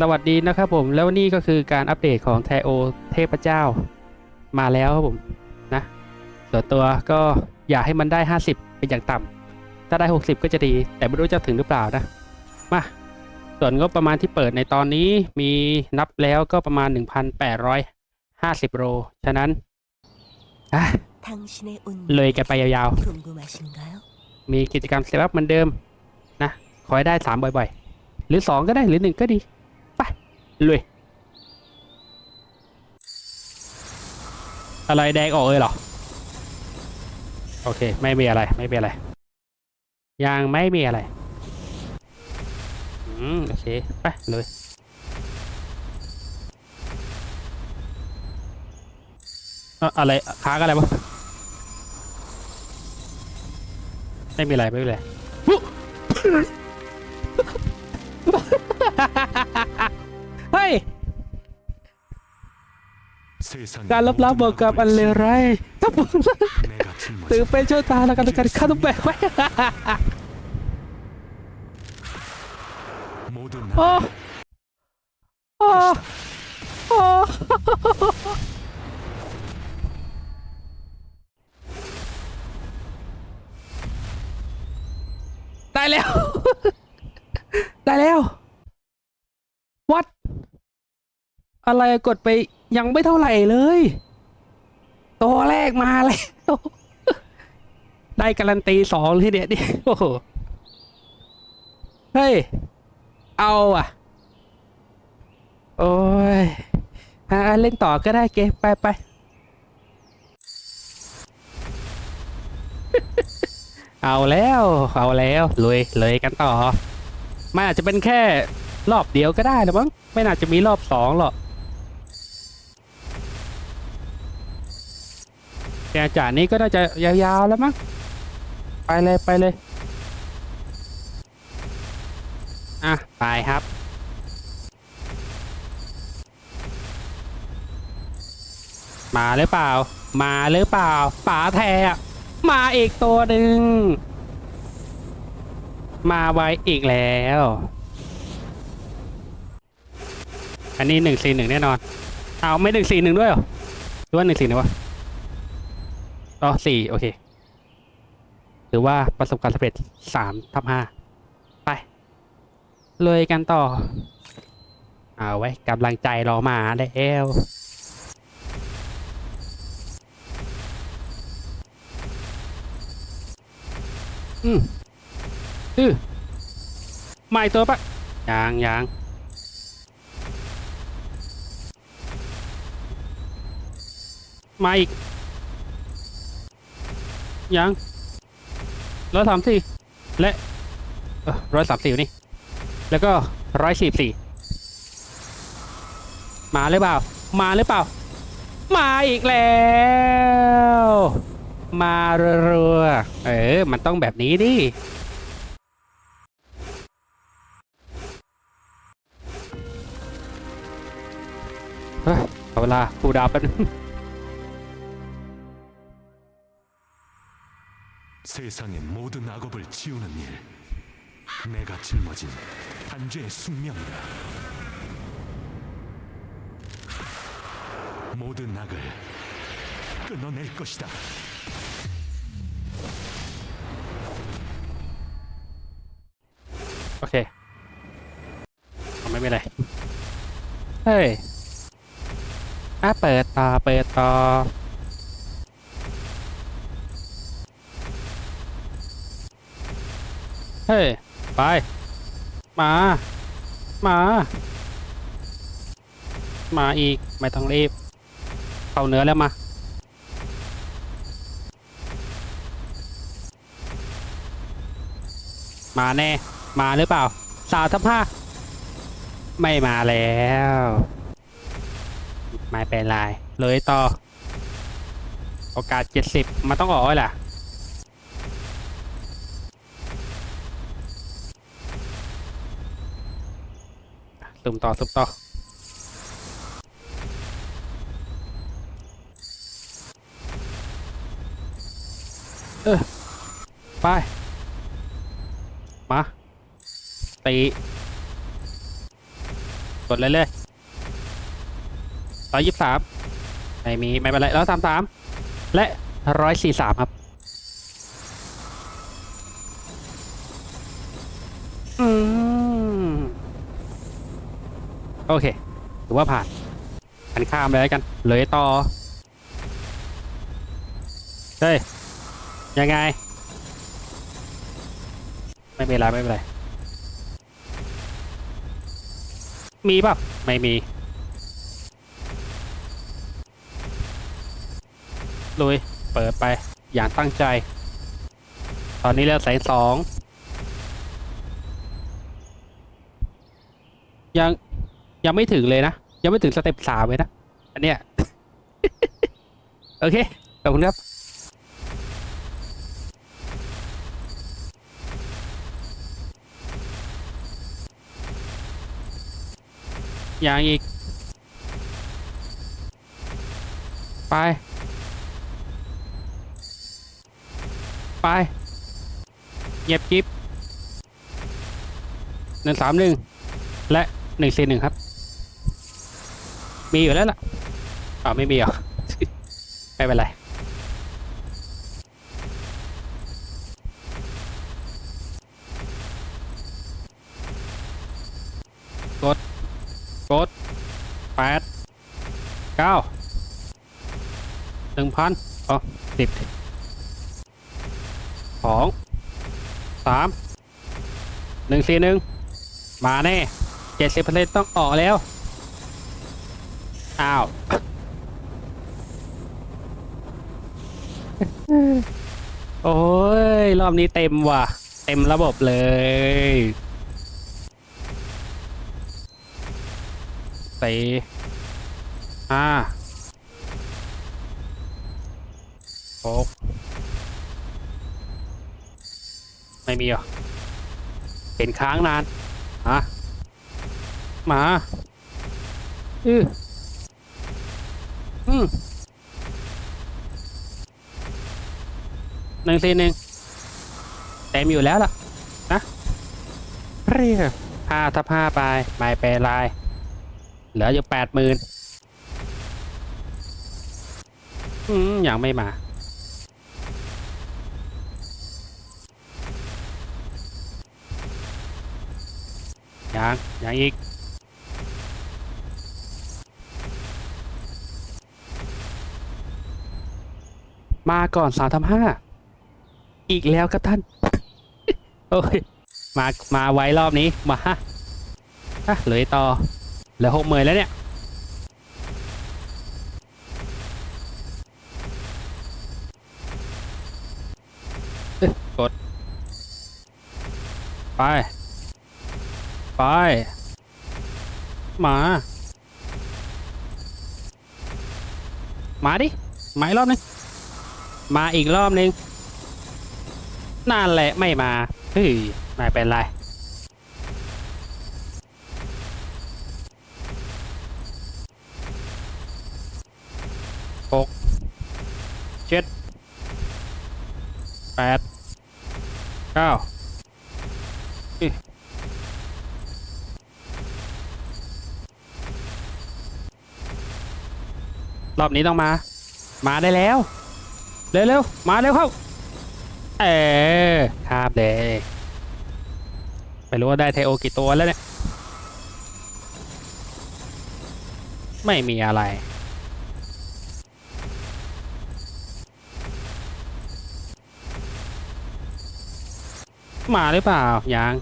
สวัสดีนะครับผมแล้วนี่ก็คือการอัปเดตของไทโอเทพเจ้ามาแล้วครับผมนะส่วนตัวก็อยากให้มันได้ 50 เป็นอย่างต่ำถ้าได้ 60 ก็จะดี แต่ไม่รู้จะถึงหรือเปล่านะมาส่วนก็ประมาณที่เปิดในตอนนี้มีนับแล้วก็ประมาณ 1,850โรฉะนั้นเลยกันไปยาวๆ มีกิจกรรมเซฟอัพเหมือนเดิมนะขอให้ได้ 3 บ่อยๆ หรือ 2 ก็ได้หรือ 1 ก็ดี ลุยอะไรแดงออกเลยเหรอ โอเค ไม่มีอะไร ไม่มีอะไร ยังไม่มีอะไร อืม โอเค ไปเลยอะไรค้างอะไรวะไม่มีอะไร ไม่มีอะไรอุ๊ เฮ้ย การลับลับบอกกับอันเลวร้ายถ้าผมถือเป็นโชคตาแล้วกันการฆ่าต้องแบกไว้โอ้โอ้โอ้ตายแล้ว ตายแล้ว อะไรกดไปยังไม่เท่าไหร่เลย ตัวแรกมาแล้ว ได้การันตีสองเลยเนี่ยนี่โอ้โห เฮ้ย เอาอะ โอ้ยอ่าเล่นต่อก็ได้เกมไปไปเอาแล้ว เอาแล้วลุยเลยกันต่อมันอาจจะเป็นแค่รอบเดียวก็ได้นะมั้งไม่น่าจะมีรอบสองหรอก แต่จ่านี้ก็น่าจะยาวๆแล้วมั้งไปเลยไปเลย อะ ไปครับ มาหรือเปล่า มาหรือเปล่าป๋าแทอะมาอีกตัวหนึ่ง มาไว้อีกแล้ว อันนี้หนึ่งสี่หนึ่งแน่นอน เอาไม่หนึ่งสี่หนึ่งด้วยหรอหรือว่าหนึ่งสี่นะวะ อ๋อสี่โอเค หรือว่าประสบการณ์สำเร็จสามทับห้าไป เลยกันต่อ เอาไว้กำลังใจรอมาแล้วอืมอือไม่ตัวปะยังยังมาอีก ยังร้อยสามสี่และร้อยสามสี่นี่ แล้วก็ร้อยสี่สี่มาหรือเปล่า มาหรือเปล่า มาอีกแล้ว มารัวๆเออ มันต้องแบบนี้ดิเฮ้ยเอาเวลาคูดาวน์แป๊บนึ 세상의 모든 악업을 지우는 일 내가 짊어진 단죄의 숙명이다 모든 악을 끊어낼 것이다 โอเคเอาไม่เป็นไร เฮ้ยอ่ะเปิดต่อ เปิดต่อ เฮ้ย ไป มา มา มาอีก ไม่ต้องรีบ เข้าเนื้อแล้วมามาแน่ มาหรือเปล่า สาวทับห้า ไม่มาแล้ว ไม่เป็นไร เลยต่อ โอกาสเจ็ดสิบมันต้องออกไว้ล่ะ สุ่มต่อสุ่มต่อเออไปมาตีกดเลยเลยร้อยยี่สิบสามไม่มี ไม่เป็นไรร้อยสามสามและร้อยสี่สามครับ อืม โอเคถือว่าผ่านอันข้ามเลยกัน เลยต่อ เฮ้ย ยังไง ไม่เป็นไร ไม่เป็นไร มีป่ะ ไม่มีลุย เปิดไปอย่างตั้งใจ ตอนนี้เหลือแสนสองยัง ยังไม่ถึงเลยนะ ยังไม่ถึงสเต็ปสามเลยนะ อันเนี้ย โอเค ขอบคุณครับอย่างอีก ไป ไปเงียบกิบหนึ่งสามหนึ่งและหนึ่งสี่หนึ่งครับ มีอยู่แล้วล่ะอ๋อไม่มีเหรอ ไม่เป็นไรกดกดแปดเก้าหนึ่งพันอ๋อสิบสองสามหนึ่งสี่หนึ่งมาแน่เจ็ดสิบเปอร์เซ็นต์ต้องออกแล้ว อ้าว โอ้ย รอบนี้เต็มว่ะ เต็มระบบเลย สี่ห้าหกไม่มีเหรอเป็นค้างนาน ฮะ มา อือ อืมหนึ่งสี่หนึ่งเต็มอยู่แล้วล่ะ นะเรียกห้าทับห้าไปไม่เป็นไรเหลืออยู่แปดหมื่นอืมยังไม่มายังยังอีก มาก่อนสามทำห้าอีกแล้วครับท่าน โอ้ย มา มาไว้รอบนี้ มาฮะเหลยต่อ เหลือหกหมื่นแล้วเนี่ยเอ้ยกด ไป ไป มา มาดิ มาอีกรอบนึง มาอีกรอบนึงนั่นแหละไม่มาเฮ้ยไม่เป็นไรหกเจ็ดแปดเก้าอรอบนี้ต้องมา มาได้แล้ว เร็วๆมาเร็วเข้า เออครับเลยไม่รู้ว่าได้ไทโอกี่ตัวแล้วเนี่ย ไม่มีอะไร มาหรือเปล่า ยัง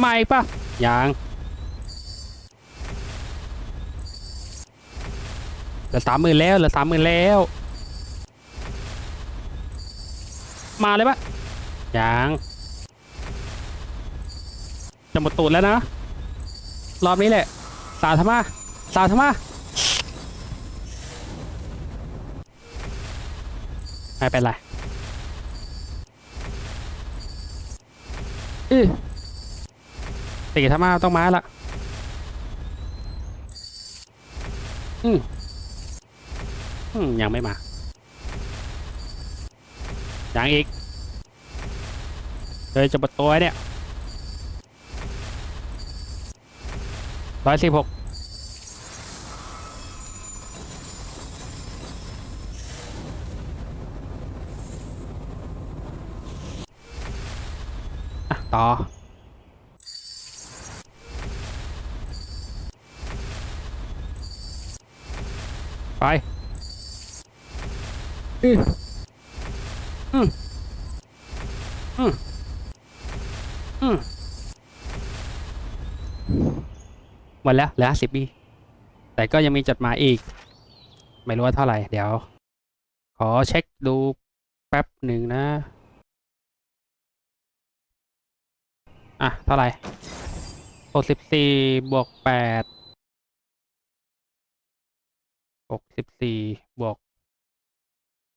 ไม่ปะยังเหลือสามหมื่นแล้วเหลือสามหมื่นแล้ว มาเลยปะยังจะหมดตูดแล้วนะ รอบนี้แหละ สาวธรรมะสาวธรรมะไม่เป็นไรอือสี่ธรรมะต้องมาละอืมอืมยังไม่มา ยังอีกเลยจะหมดตัวเนี่ยร้อยสิบหกอะต่อไปอืม อืมอืมอืมหมดแล้วเหลือสิบปีแต่ก็ยังมีจดหมายอีก ไม่รู้ว่าเท่าไหร่ เดี๋ยว ขอเช็คดูแป๊บหนึ่งนะ อะ เท่าไหร่หกสิบสี่บวกแปดหกสิบสี่บวก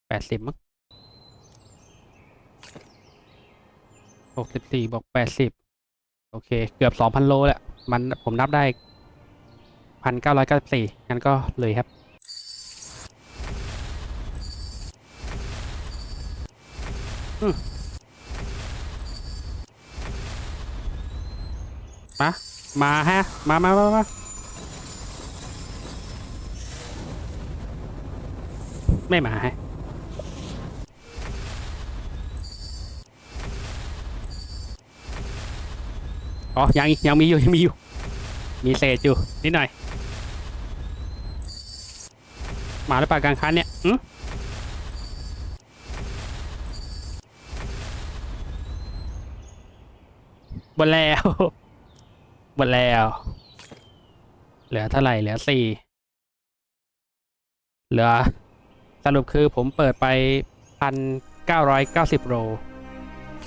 แปดสิบมั้ง หกสิบสี่บวกแปดสิบโอเค เกือบสองพันโลแหละ มันผมนับได้พันเก้าร้อยเก้าสิบสี่งั้นก็เลยครับมมามาฮะ มามามามาไม่มาฮะ อ๋อ ยังอีกยังมีอยู่ยังมีอยู่ มีเศษอยู่นิดหน่อย มาหรือปลากลางคันเนี่ยอืมหมดแล้วหมดแล้ว เหลือเท่าไหร่ เหลือสี่ เหลือ สรุปคือผมเปิดไปพันเก้าร้อยเก้าสิบโล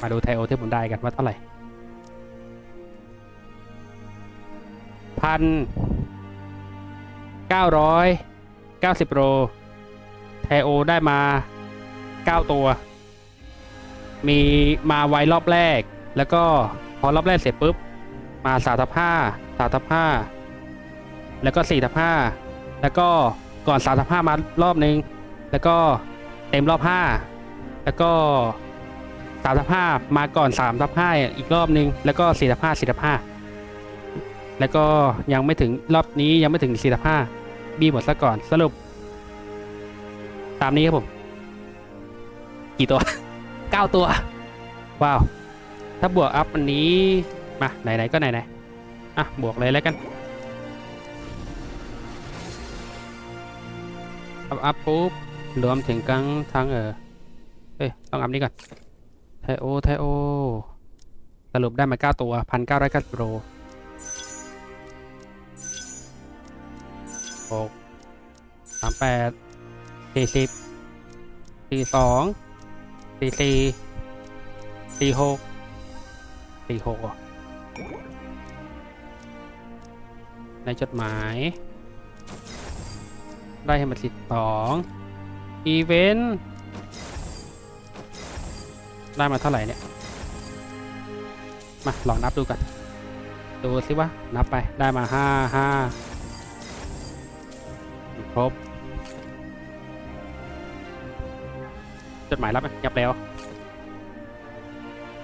มาดูไทโอที่ผมได้กันว่าเท่าไหร่ พันเก้าร้อยเก้าสิบโลไทโอได้มาเก้าตัว มีมาไวรอบแรก แล้วก็พอรอบแรกเสร็จปุ๊บ มาสามทับห้าสามทับห้าแล้วก็สี่ทับห้าแล้วก็ก่อนสามทับห้ามารอบนึง แล้วก็เต็มรอบห้าแล้วก็สามทับห้ามาก่อนสามทับห้าอีกรอบนึง แล้วก็สี่ทับห้าสี่ทับห้า แล้วก็ยังไม่ถึงรอบนี้ยังไม่ถึงสี่ทับห้าบีหมดซะก่อนสรุป ตามนี้ครับผม กี่ตัวเก้าตัว ว้าว ถ้าบวกอัพอันนี้ มา ไหน ๆ ก็ไหนๆอะ บวกเลยแล้วกัน อัพอัพปุ๊บ รวมถึงกังทั้งเออเอ้ย ต้องอัพนี้ก่อน ไทโอ ไทโอ สรุปได้มาเก้าตัวพันเก้าร้อยเก้าสิบโล หกสามแปดสี่สิบสี่สองสี่สี่สี่หกสี่หกในจดหมาย ได้ให้มันสิบสองอีเวนต์ได้มาเท่าไหร่เนี่ย มาลองนับดูกัน ดูสิว่านับไปได้มาห้าห้า ครบ จดหมายรับไหมยับแล้ว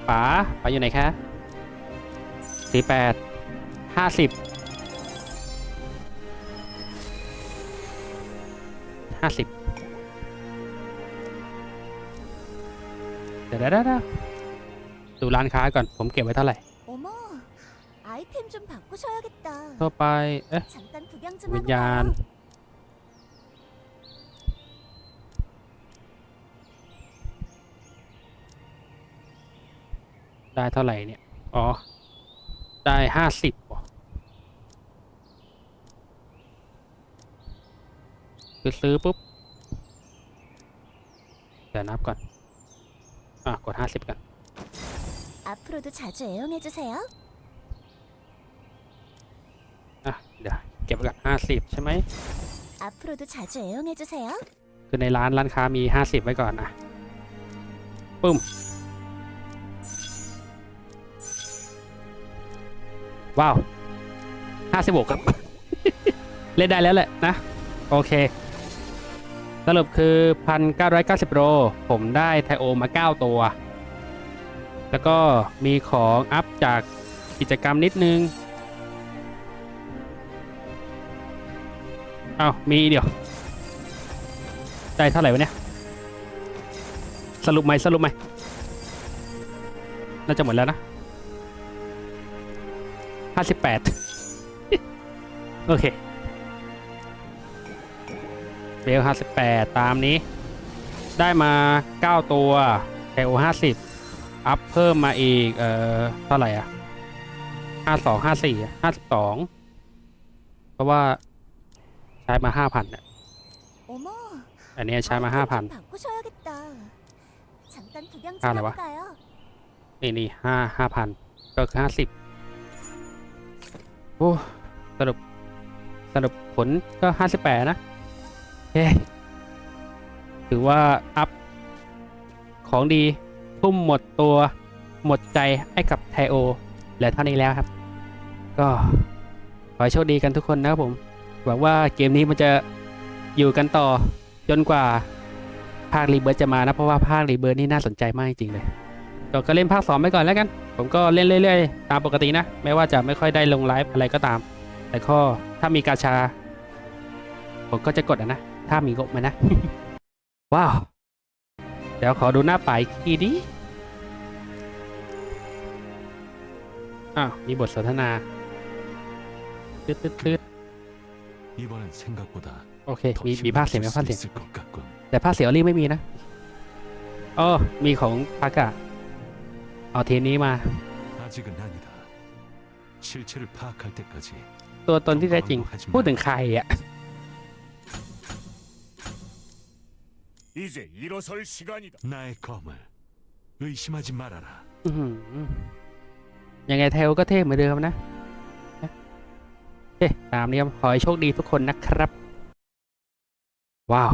ป๋าป๋าอยู่ไหนคะสี่แปดห้าสิบห้าสิบเดี๋ยวเดี๋ยวเดี๋ยวดูร้านค้าก่อน ผมเก็บไว้เท่าไหร่ 어머, 아이템 좀 바꾸셔야겠다. ทั่วไป เอ๊ะ 잠깐 구경 좀 วิญ 하고 ญาณ 가요. ได้เท่าไหร่เนี่ย อ๋อ ได้ห้าสิบคือซื้อปุ๊บ เดี๋ยวนับก่อน อ่ะ กดห้าสิบกัน 앞으로도 자주 애용해 주세요. อ่ะ เดี๋ยวเก็บไว้ก่อนห้าสิบใช่ไหม 앞으로도 자주 애용해 주세요. คือในร้านร้านค้ามีห้าสิบไว้ก่อนอ่ะปึ้ม ว้าวห้าสิบหกครับ เล่นได้แล้วแหละนะ โอเค สรุปคือพันเก้าร้อยเก้าสิบโลผมได้ไทโอมาเก้าตัว แล้วก็มีของอัพจากกิจกรรมนิดนึงอ้าวมีเดี๋ยวได้เท่าไหร่วะเนี่ย สรุปไหมสรุปไหมน่าจะหมดแล้วนะ ห้าสิบแปดโอเคเบลห้าสิบแปดตามนี้ ได้มาเก้าตัวแถวห้าสิบอัพเพิ่มมาอีก เอ่อ เท่าไหร่อะห้าสองห้าสี่ห้าสิบสองเพราะว่าใช้มาห้าพันเนี่ยอันนี้ใช้มาห้าพันอะไรวะ นี่นี่ห้าห้าพันก็คือห้าสิบ โอ้สรุปสรุปผลก็ห้าสิบแปดนะเฮ้ถือว่า อัพ ของดีทุ่มหมดตัวหมดใจให้กับไทโอเหลือเท่านี้แล้วครับ ก็ ขอให้โชคดีกันทุกคนนะครับผม หวังว่าเกมนี้มันจะอยู่กันต่อจนกว่าภาครีเบิร์จะมานะ เพราะว่าภาครีเบิร์นี่น่าสนใจมากจริงเลย ก็ก็เล่นภาคสองไปก่อนแล้วกัน ผมก็เล่นเรื่อยๆ ตามปกตินะ แม้ว่าจะไม่ค่อยได้ลงไลฟ์อะไรก็ตาม แต่ก็ถ้ามีกาชา ผมก็จะกดอะนะ ถ้ามีงบมานะ ว้าว เดี๋ยวขอดูหน้าป่ายทีดิอ้าว มีบทสนทนาตืดตืดตืด 이번엔 생각보다 โอเค 더 มีมีภาคเสียงไหม 힘을 ภาค 줄 เสียง 수 있을 것 같군. แต่ภาคเสียงออลลี่ไม่มีนะอ๋อมีของพากะ เอาเทปนี้มา 아직은 아니다. 실체를 파악할 때까지 ตัวตนที่แท้จริง 광고하지 พูด 마. ถึงใครอ่ะ 이제 일어설 시간이다. 나의 검을 의심하지 말아라. อื้อหือยังไงเทลก็เท่เหมือนเดิมนะเฮ้ตามนี้ครับขอให้โชคดีทุกคนนะครับ ว้าว